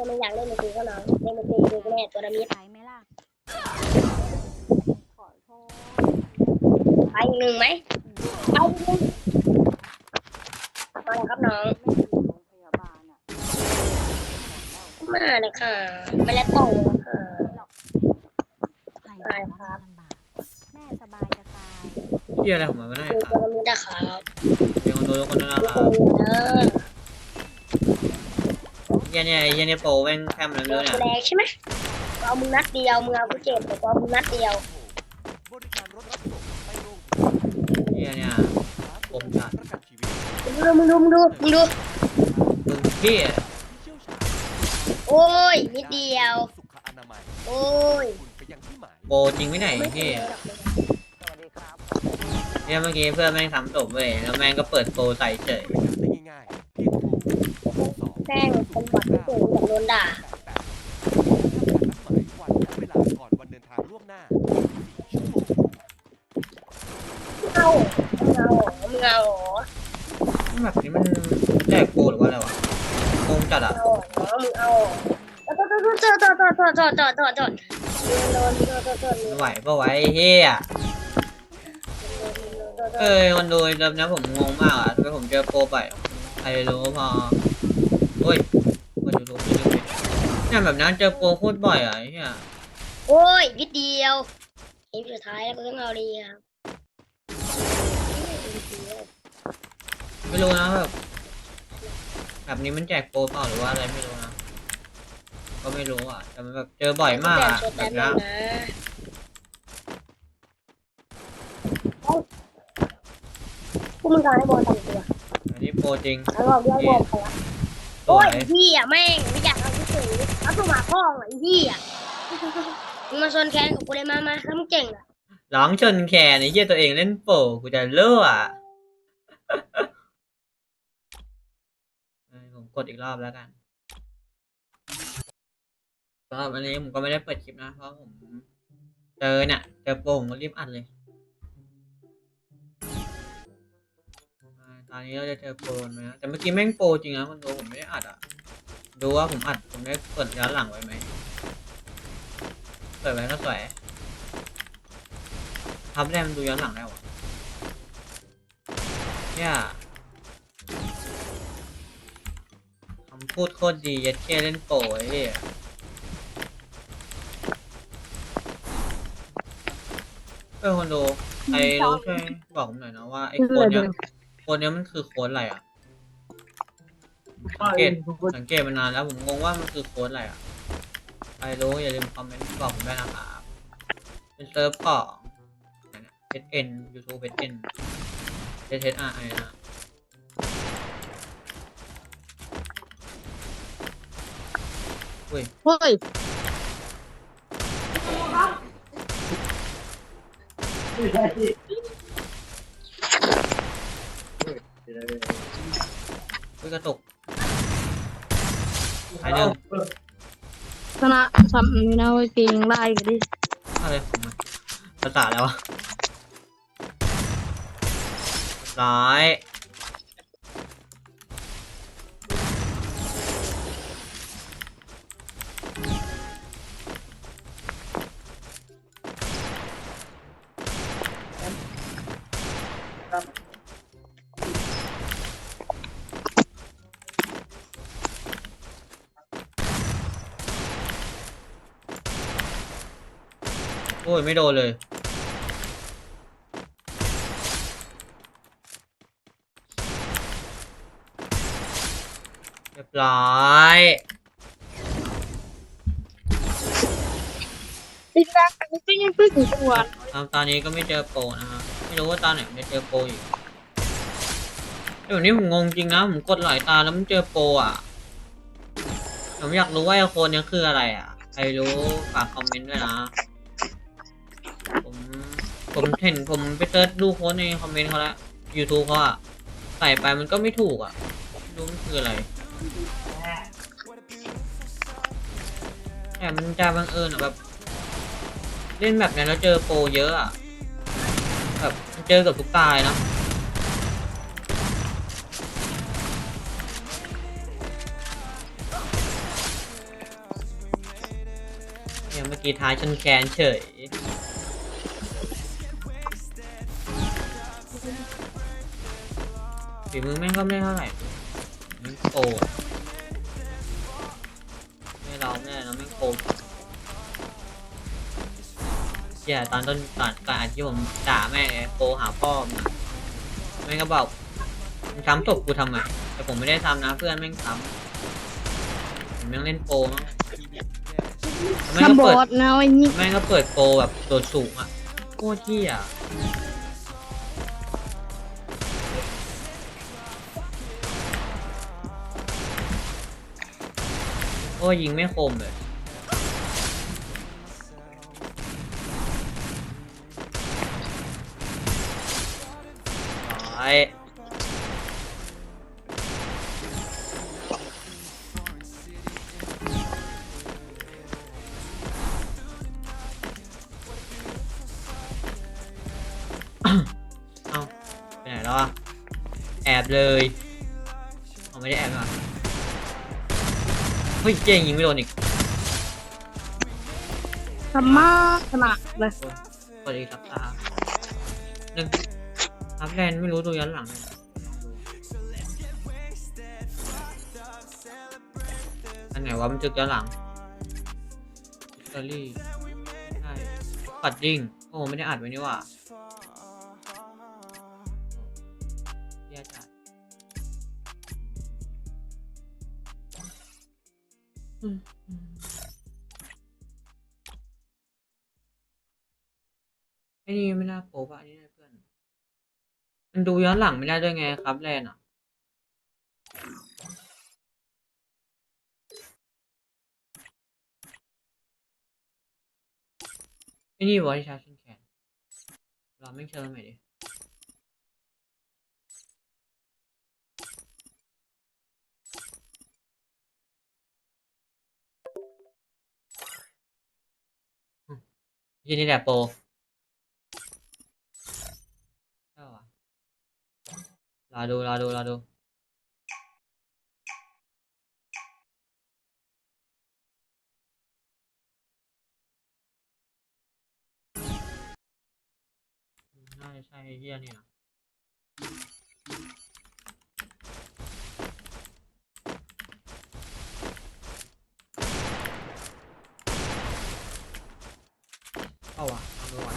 ตัวมันอยากเล่นดนตรีก็น้องเล่นดนตรีดูแน่ตัวระมิดไปไหมล่ะ ขอโทษไปอีกหนึ่งไหมไปอีกหนึ่งมาเลยครับน้องไม่อยู่โรงพยาบาลอะมาเลยค่ะไม่แล้วโตเลยค่ะใครใช่ครับแม่สบายจะตายเที่ยอะไรของมันไม่ได้ดูคตัรัวบระมิดนะครับเดี๋ยวคนดูคนนะดูครับวระมิดนะเหี้ ยันเนี่ยไอ้เหี้ยันเนี่ยโปรแม่งแคมแล้วตัวเนี่ยแรงใช่ไหมเอามึงนัดเดียวมึงเอากูเจ็บแต่กูเอามึงนัดเดียวบริการรถรับส่งไปโรงพยาบาลเหี้ยเนี่ยผมจัดประกันชีวิตมึงดูมึงดูมึงดูมึงดูมึงพี่ที่เชี่ยวชาญโอ้ยนิดเดียวสุขอนามัยโอ้ยคุณไปยังที่หมายโปรจริงไม่ไหนไม่พี่เป็นไรหรอกสวัสดีครับเนี่ยเมื่อกี้เพื่อนแม่งทำตบเว้ยแล้วแม่งก็เปิดโปรใส่เฉยบริการได้ง่ายๆเพียงโทรสอง แม่งเป็นบอดที่เก่งแบบโดนด่าแปดแปดนัดหมายวันและเวลาก่อนวันเดินทางล่วงหน้า4ชั่วโมงเอามึงเอามึงเอาแบบนี้มันแจกโปรหรือว่าอะไรวะงงจัดอะเอามึงเอาจอดจอดจอดจอดจอดจอดจอดจอดจอดโดนจอดจอดจอดไม่ไหวปะไวะไอ้เฮียเอ้ยคนดูเดิมนะผมงงมากอะทำไมผมเจอโปรไปใครรู้พอ โอ้ยมาดูดูดูดูเนี่ยแบบนั้นเจอโปรโคตรบ่อยอะไอ้เฮียโอ้ยนิดเดียวเกมสุดท้ายแล้วก็ต้องเอาดีครับไม่รู้นะแบบแบบนี้มันแจกโปรเปล่าหรือว่าอะไรไม่รู้นะก็ไม่รู้อะแต่มันแบบเจอบ่อยมากอะแบบแบแบบบเนี้นี้ยนะพวกมึงการให้บอลทำตัวอันนี้โปรจริงแล้วก็เรียกบอลใครวะส โอ้วยยพี่อะแม่งไม่อยากเอาที่สูงเอาตัวหมาพ่อไอ้พี่อะมึงมาชนแคนกับกูเลยมามาถ้ามึงเก่งอะร้องชนแคนไอ้เหี้ยตัวเองเล่นโปรกูจะเลิกอะเออผมกดอีกรอบแล้วกันสำหรับวันนี้ผมก็ไม่ได้เปิดคลิปนะเพราะผมเจอเนี่ยเจอโปรผมก็รีบอัดเลย ตอนนี้เราจะเจอโปรไหมนะแต่เมื่อกี้แม่งโปรจริงนะคนดูผมไม่ได้อัดอะ ดูว่าผมอัดผมได้กดย้อนหลังไว้ไหมเปิดไว้ก็สวยทำได้มันดูย้อนหลังได้หวะเนี่ยคำพูดโคตรดียัดเช่เล่นโปรไอ้เหี้ยเออคนดูใครรู้ช่วยบอกผมหน่อยนะว่าไอ้โค้ดเนี้ย โค้ดเนี้ยมันคือโค้ดอะไรอะ สังเกตสังเกตมานานแล้วผมงงว่ามันคือโค้ดอะไรอะ ใครรู้อย่าลืมคอมเมนต์บอกผมด้วยนะครับเป็นเซิร์ฟของนั่นน่ะ SN YouTube SN SSRI นะอุ้ย เฮ้ย อุ้ยกระตุกไอหนึ่งชนะทำไม่น่าเก่งได้กันดิอะไรของมันภาษาแล้วอะร้าย โอ้ยไม่โดนเลย เรียบร้อยอีกแล้วอันนี้ก็ยังเพิ่งถึงจังหวัดตามตอนนี้ก็ไม่เจอโปรนะฮะไม่รู้ว่าตอนไหนจะเจอโปรอีกเดี๋ยวนี้ผมงงจริงนะผมกดหลายตาแล้วมันเจอโปรอะผมอยากรู้ว่าไอโคนเนี้ยคืออะไรอะใครรู้ฝากคอมเมนต์ด้วยนะผม ผมเห็นผมไปเซิร์ชดูโค้ดในคอมเมนต์เขาล้ว YouTube เขาอะใส่ไปมันก็ไม่ถูกอะไม่รู้มันคืออะไรแต่มันจะบังเอิญอะแบบ เล่นแบบนั้นแล้วเจอโปรเยอะอะแบบเจอกับทุกตายเนอะเนี่ยเมื่อกี้ท้ายชนแคนเฉย ฝีมือแม่งก็ไม่เท่าไหร่มันโกรธไม่เราแม่เราไม่โกรธเชี่ยตอนต้นตอนก่อนอันที่ผมด่าแม่งไงโกหาพ่อมึงอะแม่งก็บอกมึงทำตกกูทำไมแต่ผมไม่ได้ทำนะเพื่อนแม่งทำผมแม่งเล่นโปรมั้งแม่งถ้าก็บอเปิดดนะไอ้นี่แม่งก็เปิดโปรแบบตัวสูงอะโคตรเที่ย โอ้ยิงไม่คมเลยร้อเอาไปไหนแล้วอะแอบเลย เอาไม่ได้แอบอะ เฮ้ยเจ๊ยิงไม่โดนอีกธรรมะขนาดเลยกดอีกสักตาหนึ่งทับแลนด์ไม่รู้ดูย้อนหลังเลยอันไหนวะมันจึกย้อนหลังอิตาลีใช่ปัดดิ้งโอ้ไม่ได้อัดไว้นี่หว่าแย่จัด ไอ้นี่ไม่น่าโป๊ปะอันนี้น่าเพื่อน มันดูย้อนหลังไม่ได้ด้วยไงครับแลนอะ ไอ้นี่วอที่ชาร์จแขนเราไม่เชิญใหม่ดิ ยี่นี่แหละโปรรอดูรอดูรอดูน่าจะใช่เฮียนี่นะเข้าวะเอาดูก่อน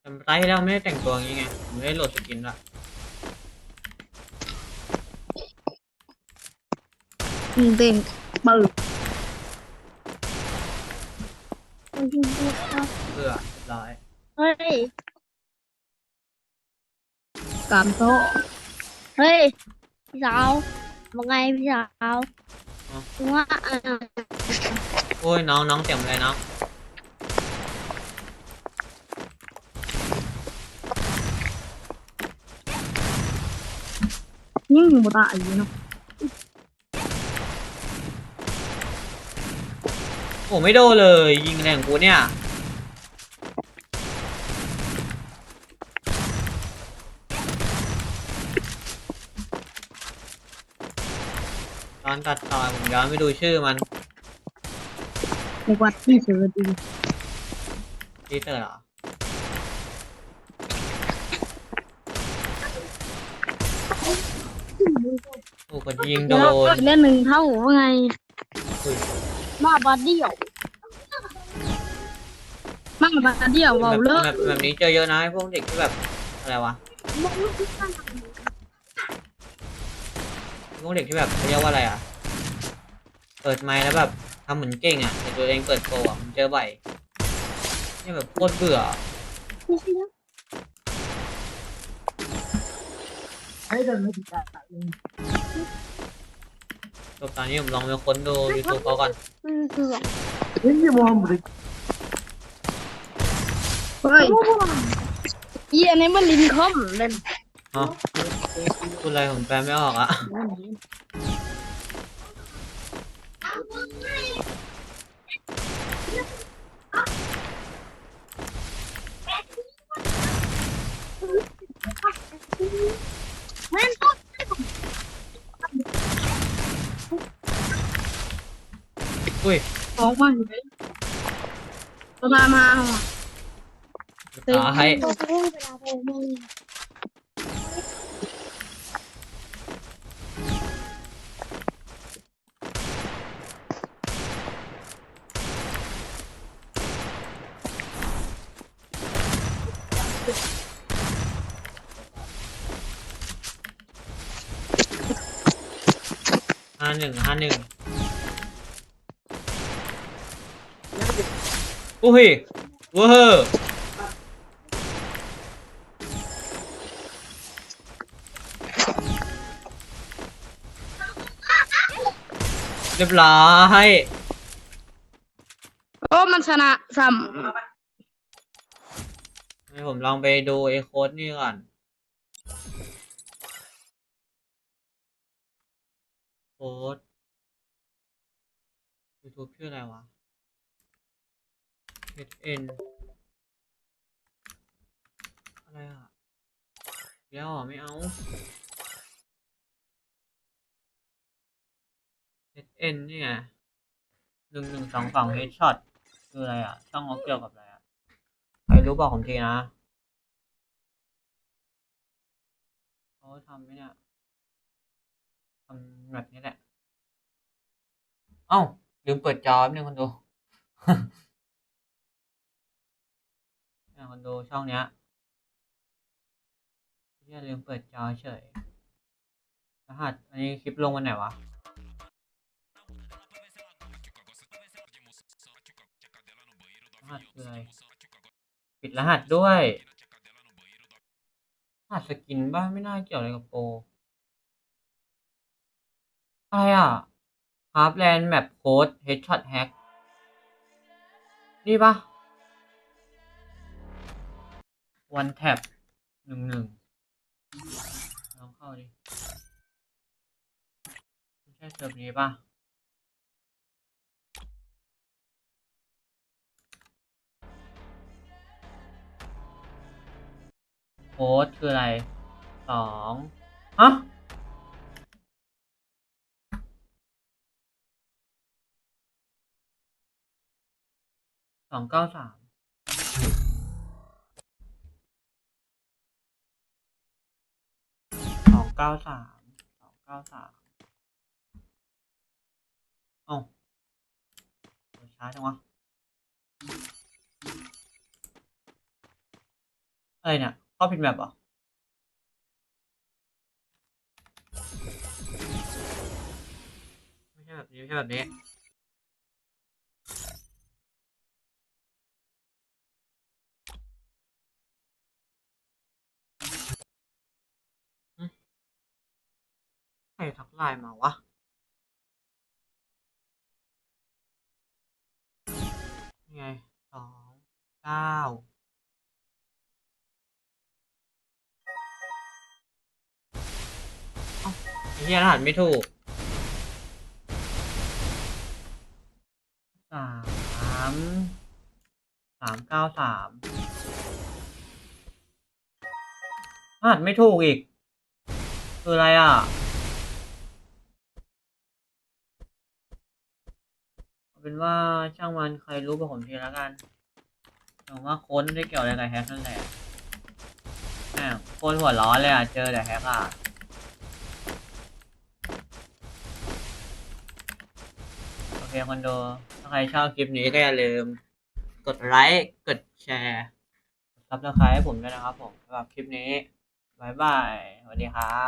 แต่ ไตที่แล้วไม่ได้แต่งตัวอย่างงี้ไงผมไม่ได้โหลดสกินละเด้งเปิดเพื่อเรียบร้อยเฮ้ย การโต๊ะเฮ้ย พี่สาวว่าไงพี่สาวว่าอ่า โอ้ยน้องน้องเต็มเลยน้อง ยิ่งบ่ตายอยู่เนาะโอ้ไม่โดนเลย ยิงอะไรของกูเนี่ยตอนตัดต่อผมย้อนไปดูชื่อมันในวัดที่เสือดีทีเตอร์เหรอ โอ้ก็ยิงโดนเล่นหนึ่งเท่าว่าไงอุ้ยมาบาดเดียวมาบาดเดียวแบเบาบเลิกแบบแบบนี้เจอเยอะนะไอ้พวกเด็กที่แบบอะไรวะพวกเด็กที่แบบเขาเรียกว่าอะไรอะ เปิดไมค์แล้วแบบทำเหมือนเก่งอะแต่ตัวเองเปิดโปรอะผมเจอบ่อยเนี่ยแบบโคตรเบื่อ จบตอนนี้ผมลองไปค้นดูยูทูบเขาก่อนคือเฮ้ยอีอันนี้มันลินคอมเล่นฮะพูดอะไรผมแปลไม่ออกอะ อุ้ยออกมาอยู่เลยสภามาเหรอตายตัวเองเวลาโทรมึงห้าหนึ่งห้าหนึ่ง อุ้ยเวอร์เรียบร้อยโอ้มันชนะซ้ให้ผมลองไปดูไอ้โค้ดนี่ก่อน โค้ด YouTube ชื่ออะไรวะ HN อะไรอะเดี๋ยวอะไม่เอา HN นี่ไงหนึ่งหนึ่งสองสอง Headshot คืออะไรอะ ช่องเขาเกี่ยวกับอะไรอะ ใครรู้บอกผมทีนะเขาทำไหมเนี่ยทำแบบนี้แหละ เอ้าลืมเปิดจอแป๊บนึงคนดู เนี่คนดูช่องเนี้ยเนี่ยลืมเปิดจอเฉย รหัส อันนี้คลิปลงวันไหนวะ รหัสคือะไรปิดรหัสด้วย รหัสสกินบ้างไม่น่าเกี่ยวอะไรกับโปรอะไรอะฮาร์ l แลนด์แมปโค้ดเฮดช็อตแฮกนี่ปะ วันแท็บหนึ่งหนึ่งลองเข้าดิไม่ใช่เซิร์ฟนี้ป่ะโค้ดคืออะไรสองฮะสองเก้าสาม เก้าสามสองเก้าสามเอ้าโหช้าจังวะ อะไรเนี่ยเข้าผิดแบบเหรอไม่ใช่แบบนี้ไม่ใช่แบบนี้ รทักไลน์มาวะ นี่ไงสองเก้าเอ้าไอ้เหี้ยรหัสไม่ถูกสามสามเก้าสามรหัสไม่ถูกอีก คืออะไรอะ เป็นว่าช่างมันใครรู้บอกผมทีล้วกันผมว่าโค้ดไม่ได้เกี่ยวอะไรกับแฮกนั่นแหละแหมโคตรหัวร้อนเลยอะ เจอแต่แฮกอะโอเคคอนโด ถ้าใครชอบคลิปนี้ก็อย่าลืม กดไลค์ กดแชร์ซับสไครต์ให้ผมด้วยนะครับผมสำหรับคลิปนี้บายบายสวัสดีครับ